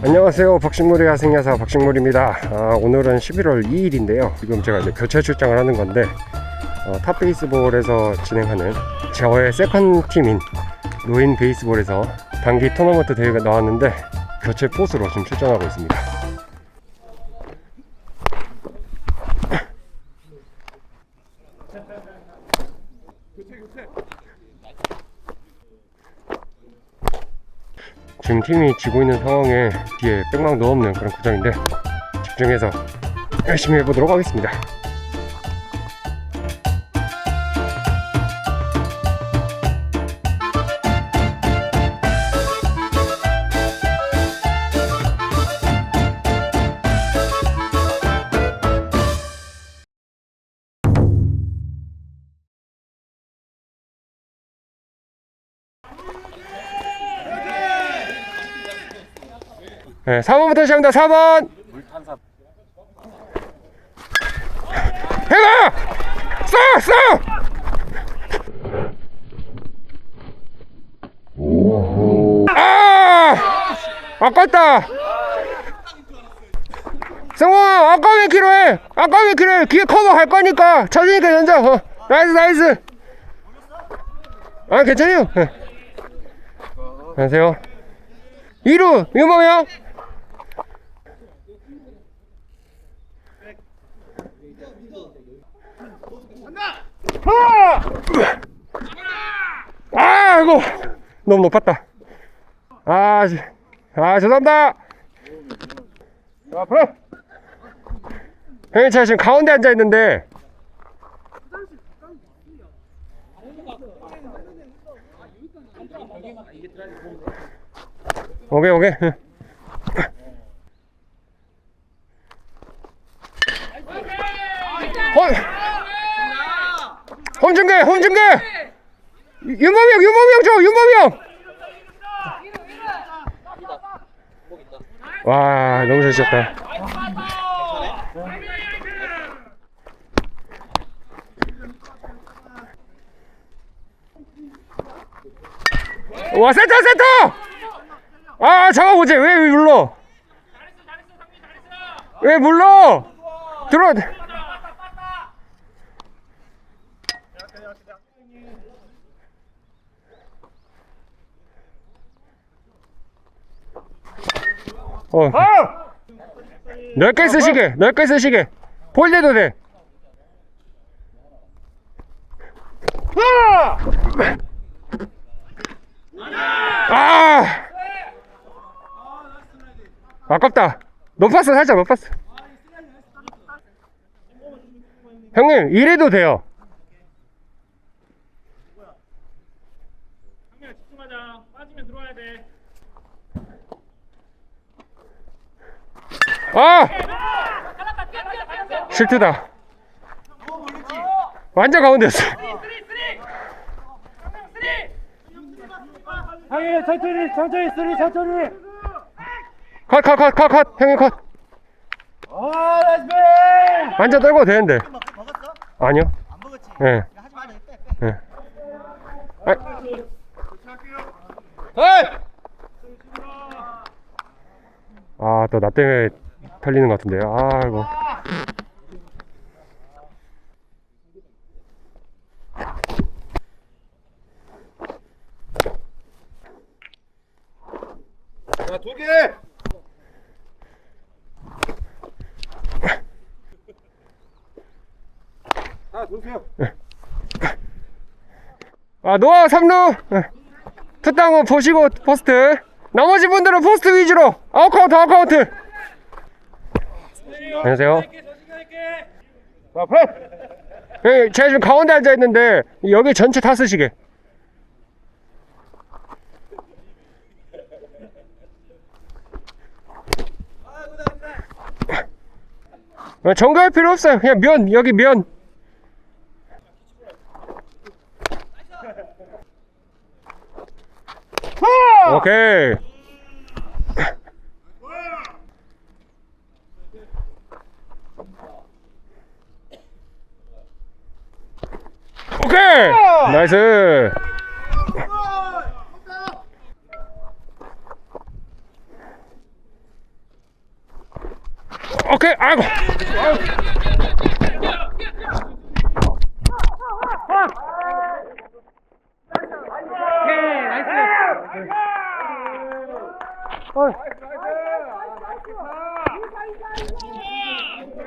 안녕하세요. 박식물의 야생야사 박식물입니다. 아, 오늘은 11월 2일인데요. 지금 제가 이제 교체 출장을 하는 건데 어, 탑 베이스볼에서 진행하는 저의 세컨 팀인 노인 베이스볼에서 단기 토너먼트 대회가 나왔는데 교체 포수로 지금 출전하고 있습니다. 지금 팀이 지고 있는 상황에 뒤에 백망도 없는 그런 구장인데 집중해서 열심히 해보도록 하겠습니다. 네, 4번부터 시작합니다. 4번. 해봐! 쏴! 쏴! 아! 아깝다. 성공아, 아까운 키로 해. 아까운 키로 해. 기회 커버 할 거니까 쳐주니까 던져. 어. 나이스, 나이스. 아, 괜찮아요. 네. 안녕하세요. 2루, 유범이요. 아, 이거 너무 높았다. 아, 지- 아, 죄송합니다. 자, 앞으로. 형님, 제가 지금 가운데 앉아 있는데. 오케이, 오케이. 혼중계, 혼중계! 윤범이 형, 윤범이 형 줘, 윤범이 형! 와, 너무 잘 치셨다. 와, 센터, 센터! 아, 잡아보지. 왜, 왜 물러? 왜 물러? 들어. 어. 넓게 쓰시게, 넓게 쓰시게. 볼대도 돼. 아! 아깝다. 높았어, 살짝 높았어. 형님, 이래도 돼요. 상민아 집중하자. 빠지면 들어와야 돼. 아! 실트다. 완전 가운데였어. 상민아 천천히 천천히 쓰리 천천히. 컷, 컷, 컷, 컷, 컷. 형님 컷. 아 나이스. 완전 떨고 되는데. 먹었어? 아니요. 안 먹었지? 예. 야, 하지 마, 빼, 빼. 예. 아, 아, 또 나 때문에 털리는 것 같은데요. 아이고. 자, 두 개. 자, 놓으세요. 아, 노아 3루. 투땅은 보시고 포스트. 나머지 분들은 포스트 위주로. 아웃카운트, 아웃카운트. 안녕하세요. 자, 플랫. 예, 제가 지금 가운데 앉아 있는데 여기 전체 다 쓰시게. 어, 정가할 필요 없어요. 그냥 면 여기 면. 오케이. 오케이. 나이스. 오케이 아이고.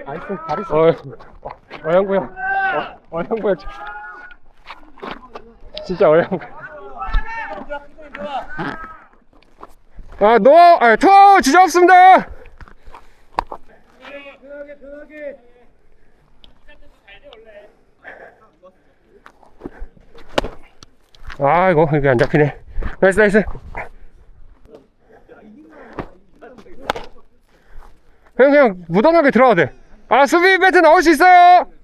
나이스 잘했어 어, 어영구야. 어, 어영구야 진짜 어영구 아, 노, 아, 투, 지적 없습니다. 아, 이거, 이게 안 잡히네. 나이스, 나이스. 그냥, 그냥, 무던하게 들어가도 돼. 아, 수비 배트 나올 수 있어요!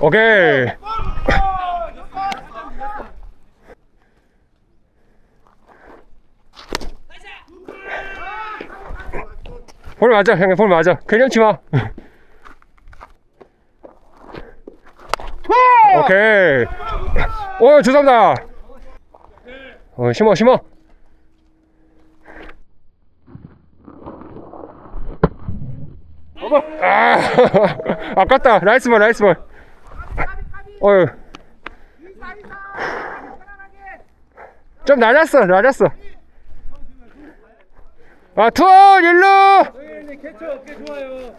오케이. 볼 맞아, 형님, 볼 맞아. 개념치 마. 오케이. 오, 죄송합니다. 어, 심어, 심어. 아, 아깝다. 나이스 볼, 나이스 볼. 어휴. 좀 낮았어, 낮았어. 아, 투, 일루! 네, 캐쳐 어깨 좋아요.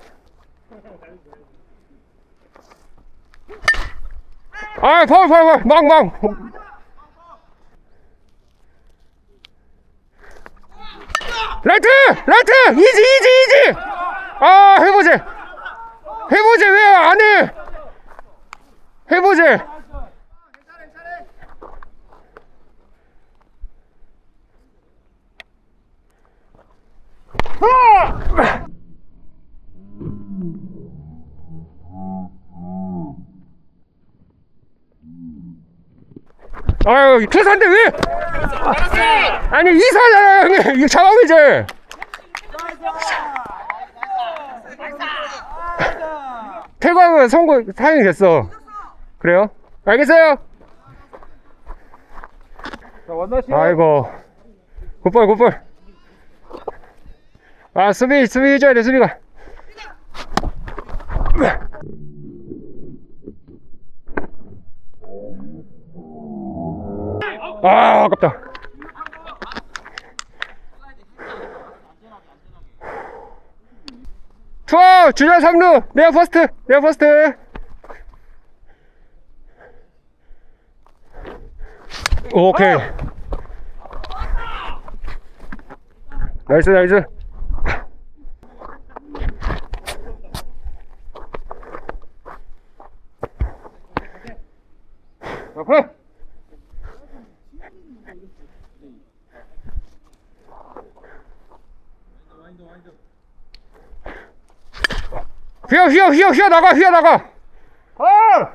아, 파울, 망, 망. 라이트! 라이트! 이지, 이지, 이지! 아, 해보지! 해보지, 왜안 해? 해보지! 아유, 퇴사인데 왜? 아니, 이사잖아, 형님. 이거 자방이지. 퇴거하면 선고 사용이 됐어. 그래요? 알겠어요? 자, 원나시. 아이고. 굿볼, 굿볼. 아, 수비, 수비 해줘야 돼, 수비가. 아, 아깝다. 투어! 주자 3루! 내가 퍼스트! 내가 퍼스트! 오케이. 나이스, 나이스. 자, 플레이. 휘어, 휘어, 휘어, 휘어 나가, 휘어 나가! 아!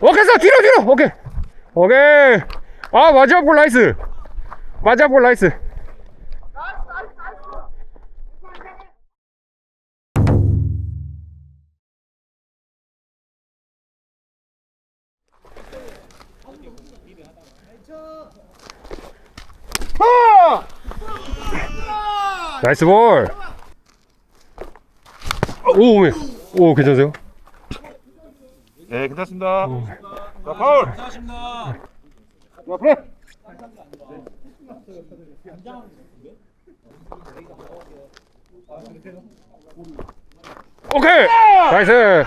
오케이, 서 뒤로, 뒤로! 오케이. 오케이. 아, 마지막 볼 나이스. 마지막 볼 나이스. 나이스 볼. 오, 오, 오, 괜찮으세요? 네, 괜찮습니다. 자, 파울. 자, 플레이. 오케이! 나이스!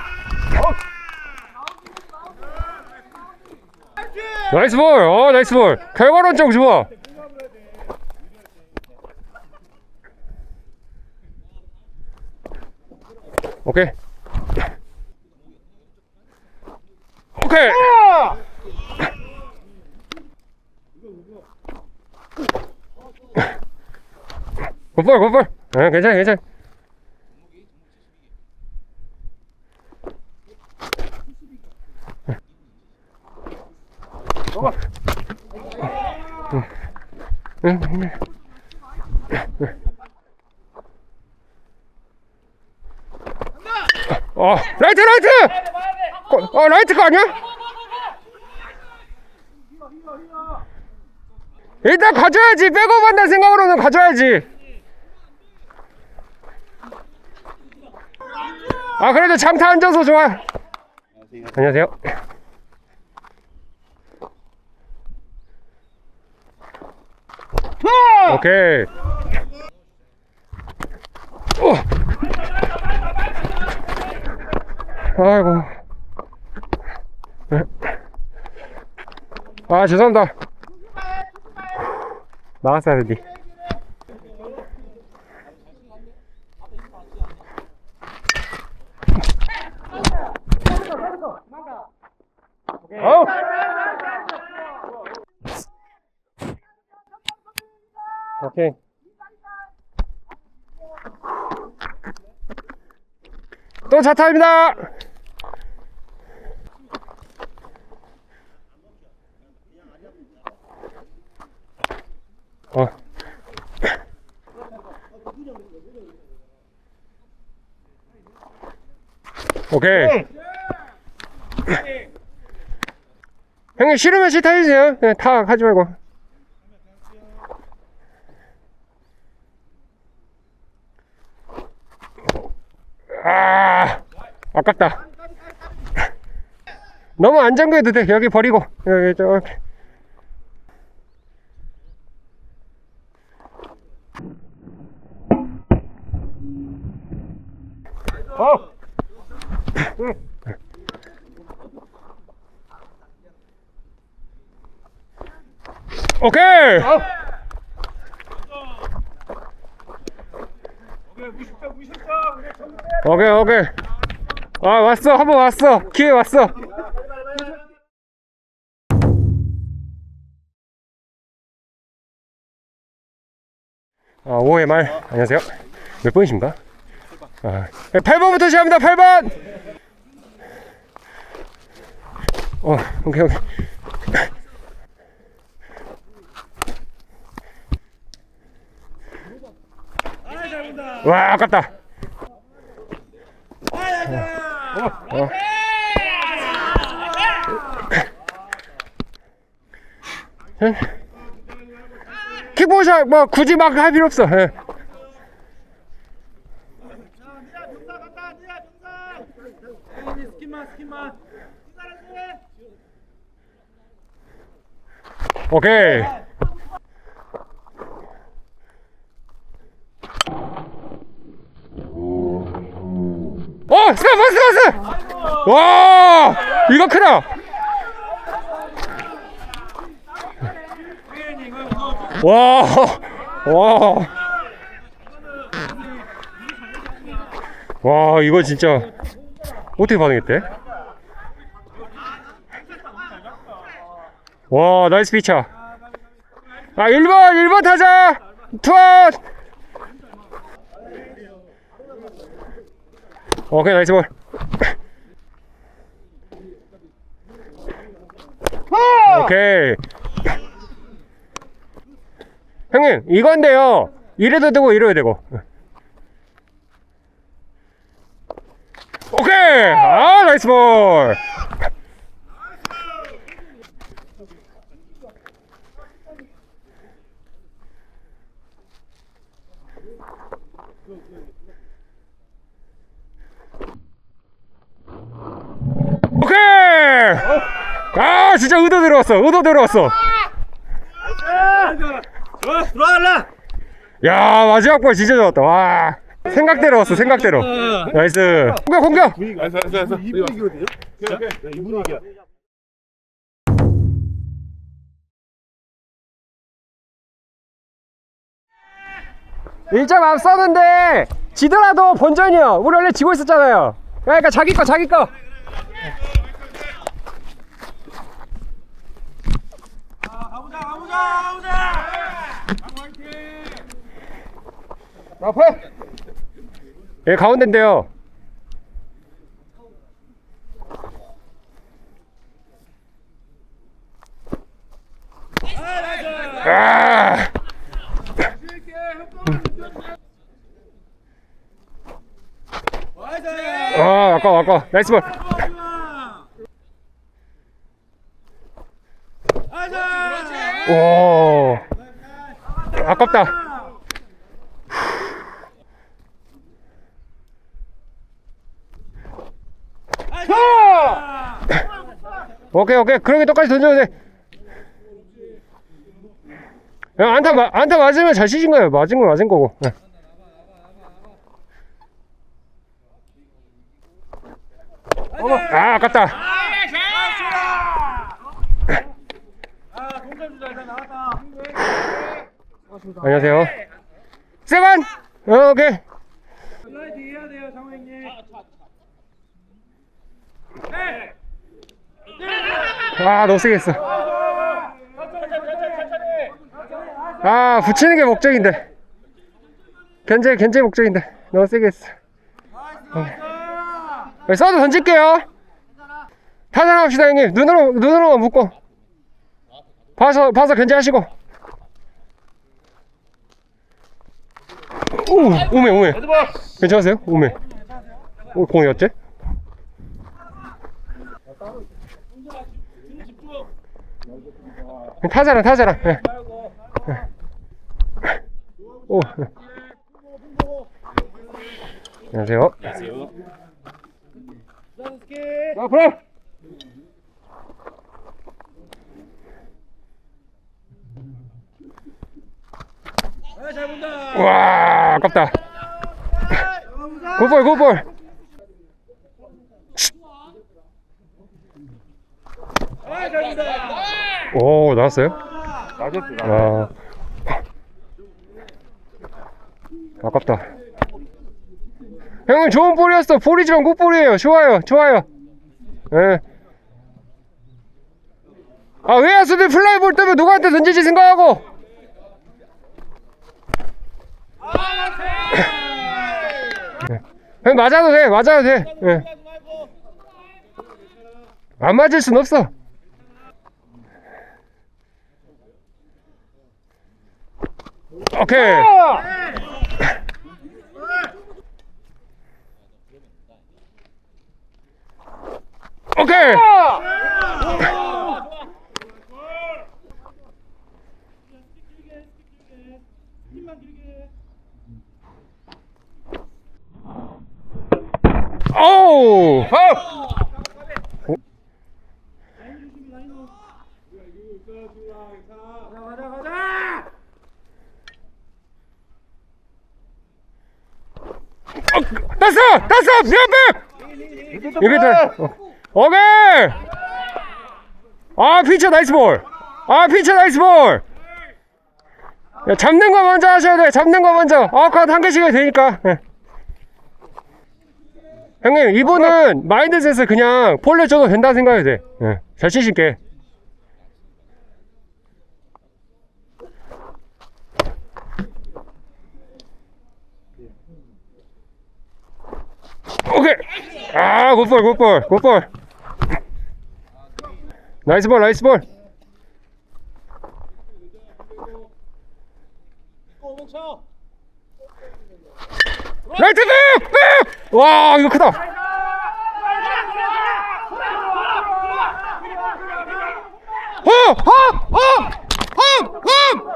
나이스 볼! 어, 나이스 볼! 결과론적 좋아! 오케이. 오케이! 굿볼, 굿볼! 어, 괜찮아, 괜찮아. 응, 응. 어 라이트 거 아니야? 일단 가져야지. 백업 한다는 생각으로는 가져야지. 아 그래도 잠타 앉아서 좋아. 안녕하세요. 아! 오케이. 오. 아이고. 아 죄송합니다. 나갔어야 되니 아우! 오케이. 또 자타입니다 어. 오케이. 형님 싫으면 싫다 해주세요. 네, 다 하지 말고. 아, 아깝다. 너무 안 잠궈도 돼. 여기 버리고 여기 저렇게. 어. 오케이. 오케이! 정리 오케이 오케이. 아 왔어. 한 번 왔어. 기회 왔어. 아 5회 말. 안녕하세요. 몇 번이십니까? 아 8번부터 시작합니다. 8번 어 오케이 오케이 와 아깝다 어. 응? 킥보샷 뭐 굳이 막 할 필요 없어. 예. 스킨만 스킨만 오케이. 어, 스카스, 스카스! 와, 이거 크다. 와, 와, 와, 이거 진짜 어떻게 반응했대? 와, 나이스 피차. 아, 1번, 1번 타자! 투아웃! 오케이, 나이스 볼. 오케이. 형님, 이건데요. 이래도 되고, 이래도 되고. 오케이! 아, 나이스 볼! 오케이! 아, 진짜 의도 들어왔어. 의도 들어왔어. 좋아 들어갈라 야, 마지막 볼 진짜 좋았다. 와. 생각대로 왔어, 생각대로. 나이스. 공격, 공격! 알았어 알았어 알았어 이 분위기거든요 이 분위기야 1점 앞서는데 지더라도 본전이요. 우리 원래 지고 있었잖아요. 그러니까 자기 거, 자기 거. 가보자 가보자 가보자 앞에 예, 가운데인데요. 아! 아, 아까워, 아까워. 나이스 볼. 아자 오. 아깝다. 오케이 오케이 그렇게 똑같이 던져도 돼. 야, 안타 마, 안타 맞으면 잘 치신 거예요. 맞은 거 맞은 거고. 예. 아 아깝다. 아 동점 주자 일단 나왔다 안녕하세요. 세반. 어, 오케이. 형님 아 너무 세게 했어. 아 붙이는 게 목적인데. 견제 견제 목적인데 너무 세게 했어. 네, 써도 던질게요. 타전합시다 형님. 눈으로 눈으로 묶고. 봐서 봐서 견제하시고. 오 오메 오메. 괜찮으세요? 오메. 오 공이 어째? 타자랑 타자랑. 예. 예. 오. 안녕하세요. 앞으로. 아잘 본다 와 아깝다. 굿볼 굿볼. 오 나왔어요? 낮았어. 아 아깝다. 형님 좋은 볼이었어. 볼이지만 굿볼이에요. 좋아요, 좋아요. 예. 아 외야수들 플라이 볼 때문에 누구한테 던지지 생각하고. 예. 형 맞아도 돼, 맞아도 돼. 예. 안 맞을 순 없어. 오케이. 오케이. 오우. 가자 가자 땄어! 땄어! 미안해! 이베터 오케이! 아 피처 나이스 볼! 아 피처 나이스 볼! 야, 잡는 거 먼저 하셔야 돼 잡는 거 먼저 아 그거 한 개씩 해도 되니까 예. 형님 이분은 마인드셋을 그냥 폴레 줘도 된다 생각해도 돼. 예. 잘 치실게. 오케이. 아 굿볼 굿볼 굿볼. 나이스 볼 나이스 볼. 멈춰 라이트 백! 백! 와 이거 크다 호! 호! 호! 호! 호!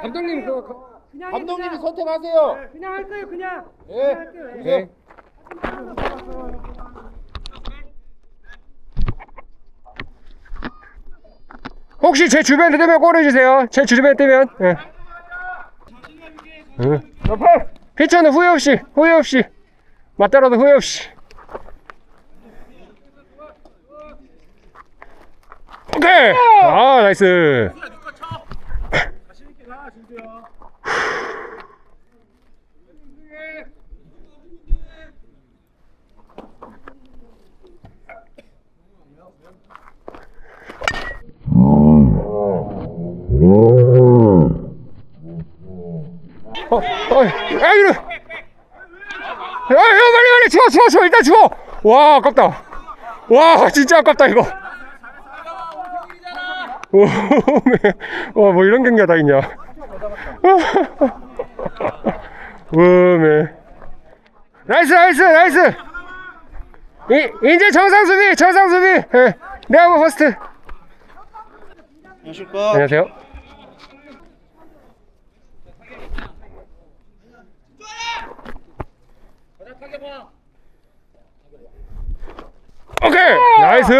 감독님 그거 감독님이 선택하세요. 그냥 할 거예요 그냥 예. 네. 혹시 제 주변에 뜨면 꼬려주세요. 제 주변에 뜨면. 예. 응. 옆에. 피처는 후회 없이, 후회 없이. 맞더라도 후회 없이. 오케이! 아, 나이스. 자신 있게 가 진주야 어, 어, 아, 이러. 야, 야, 빨리, 주워, 일단 주워. 와, 아깝다. 와, 진짜 아깝다, 이거. 오, 와, 뭐 이런 경기가 다 있냐. 우메. 나이스, 나이스, 나이스. 이, 이제 정상 수비 정상 수비 예. 내가 퍼스트 안녕하십니까. 안녕하세요 오케이 나이스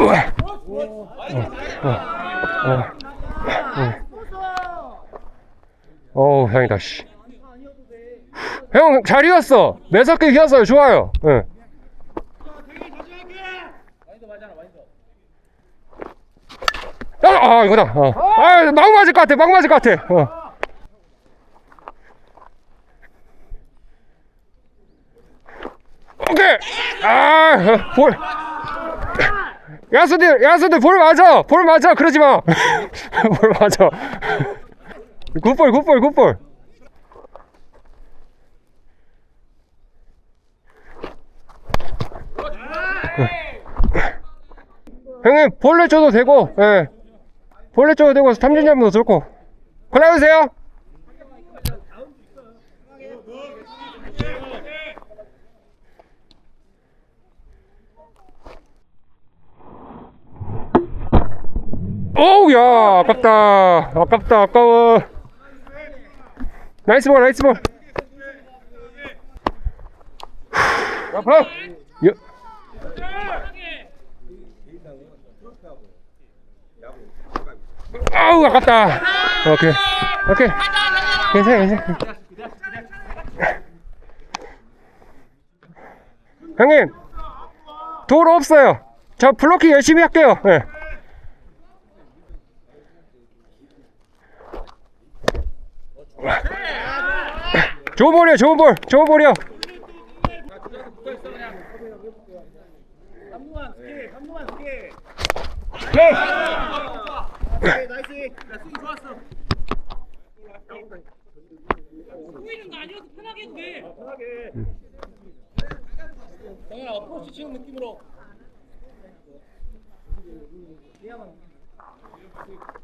우와. 어우 형이다 씨. 형잘 이겼어 매섭게 이겼어요 좋아요 응. 아, 아 이거다 어. 아, 막 맞을 것 같아 막 맞을 것 같아 어. 오케이 아볼. 야수들 야수들 볼 맞아. 볼 맞아. 그러지 마 볼 맞아. 굿볼 굿볼 굿볼. 형님 볼래 줘도 되고 예. 볼래 줘도 되고 탐진 잡도 좋고. 골라주세요 오우 야 아깝다. 아깝다 아까워. 나이스 볼 나이스 볼. 앞으로. 야. 아우 아깝다. 오케이. 오케이. 괜찮아 괜찮아. 형님 도로 없어요. 저 블로킹 열심히 할게요. 예. 좋은 볼이요 좋은 볼 좋은 볼이요 감동한 스킬, 수비 좋았어. 보이는!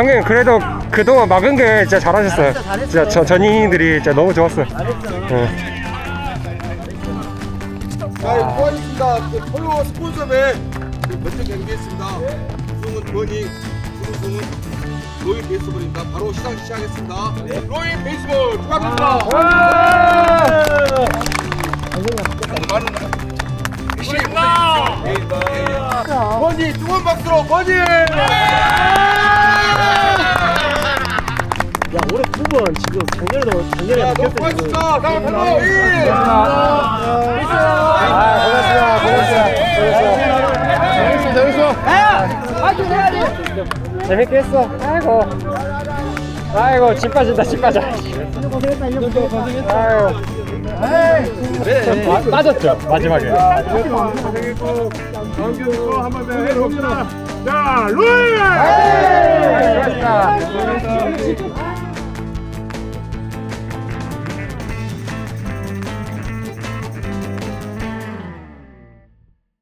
형님 그래도 그동안 막은 게 진짜 잘하셨어요. 진짜 저 전인들이 진짜 너무 좋았어요. 예. 자, 고맙습니다. 그 폴로 스폰서맨 그 몇점 경기했습니다. 우승은 버니, 준우승은 로잉 베이스볼입니다. 바로 시상 시작하겠습니다. 로잉 베이스볼 축하드립니다. 버니 두번 박수로 버니. 번 지금 작년에도 작년에 자, 너무 고맙습니다. 다음 폴로 이. 아, 재밌게 했어. 아이고. 아이고, 집 빠진다, 집 빠져. 아이고. 빠- 빠졌죠, 마지막에. 한번 해봅시다. 자, 루이! 수고하셨습니다.